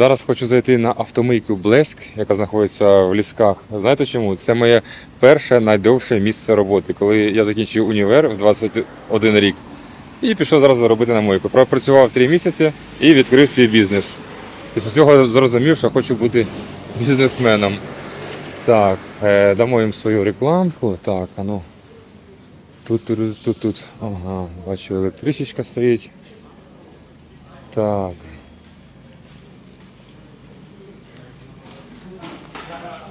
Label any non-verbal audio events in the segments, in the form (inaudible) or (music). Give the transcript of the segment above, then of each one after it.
Зараз хочу зайти на автомийку Блеск, яка знаходиться в лісках. Знаєте чому? Це моє перше найдовше місце роботи, коли я закінчив універ в 21 рік і пішов зразу робити на мойку. Пропрацював 3 місяці і відкрив свій бізнес. Після цього зрозумів, що хочу бути бізнесменом. Так, е, дамо їм свою рекламку. Так, а ну. Тут, тут, тут, тут. Ага, бачу, електричечка стоїть. Так.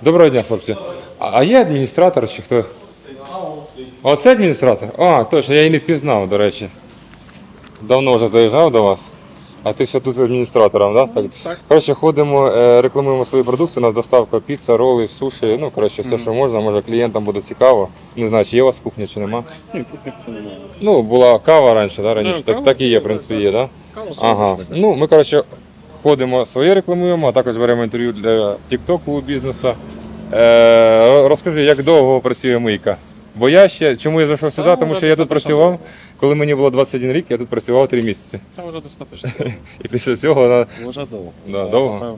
Доброго дня, хлопці. А, а є адміністратор чи хто? Оце адміністратор? А, точно, я її не впізнав, до речі. Давно вже заїжджав до вас. А ти все тут адміністратором, да? так? Так. Коротше, ходимо, е, рекламуємо свою продукцію, у нас доставка піца, роли, суші, ну, коротше, все, що можна, може клієнтам буде цікаво. Не знаю, чи є у вас кухня, чи нема. Ні, тут ніхто немає. Ну, була кава раніше, да, раніше. Так, кава. так і є, в принципі, є, да? Каву Ага. Ну, ми, коротше, ходимо своє рекламуємо, а також беремо інтерв'ю для TikTok бізнесу. Е, розкажи, як довго працює мийка? Бо я ще, чому я зайшов сюди? Тому що я тут працював, коли мені було 21 рік, я тут працював 3 місяці. Та вже достатньо. (laughs) І після цього на. Вже довго. Да, довго?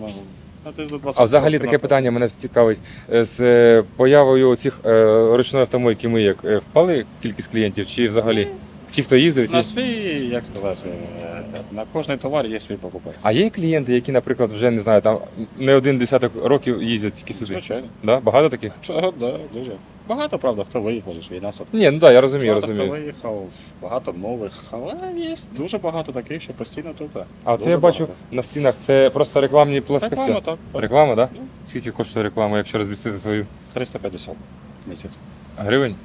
А ти за 20 А взагалі таке питання мене цікавить. Е, З е, появою цих е, ручної автомойки мийок е, впали кількість клієнтів чи взагалі? Ті, хто їздив, ті... На свій, як сказати, е, на кожний товар є свій покупець. А є клієнти, які, наприклад, вже не знаю, там не один десяток років їздять тільки сюди. Звичайно. Да? Багато таких? Це, да, дуже. Багато, правда, хто виїхав, ж війна все. Ні, ну так, я розумію, Багато розумію. хто виїхав, багато нових, але є дуже багато таких, що постійно тут. да. А це я бачу на стінах, це просто рекламні плоскості. Реклама, так. Реклама, так? Да? Ну. Скільки коштує реклама, якщо розмістити свою 350 місяць. гривень?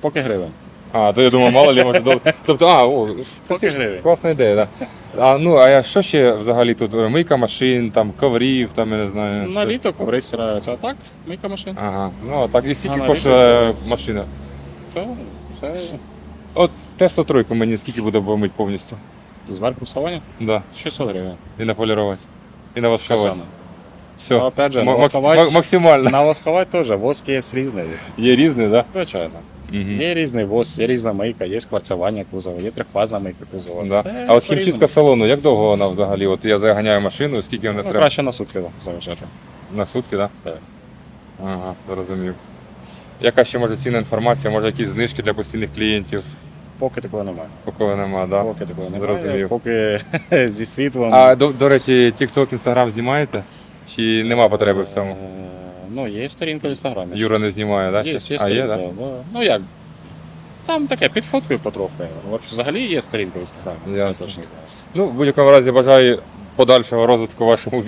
Поки гривень. А, то я думав, мало ли може дол- Тобто, а, о, Поки гривень. класна ідея, так. Да. А ну, а що ще взагалі тут? Мийка машин, там коврів, там я не знаю. На що. літо коври стираються, а так, мийка машин. Ага, ну а так і скільки А на коштує машина? То все От Тесло тройку мені скільки буде помити повністю? зверху в салоні Да. 600 гривень. І наполірувати. І на вас Що саме? Все. Ну, опять же, М- макс- максимально. На восковать теж, воск є різний. Є різні, так? Звичайно. Да? Угу. Є різний воск, є різна мийка, є кварцевання кузова, є трьохфазна мийка кузова. Да. Все А от хімчистка салону, як довго вона взагалі? От я заганяю машину, скільки вона Ну, треба? краще на сутки завершити. На сутки, так? Так. Ага, зрозумів. Яка ще може цінна інформація, може якісь знижки для постійних клієнтів, Поки такого немає. поки нема, да? Поки такого немає. Зрозумів. Поки (laughs) зі світлом. А до, до речі, TikTok, Instagram знімаєте? Чи нема потреби в цьому? Ну, є сторінка в інстаграмі. Юра не знімає, так? Є, ще? є а є, сторінка, да. Ну як? Там таке під фоткою потрохи. От взагалі є сторінка в інстаграмі. Я точно не знаю. Ну, в будь-якому разі бажаю подальшого розвитку вашому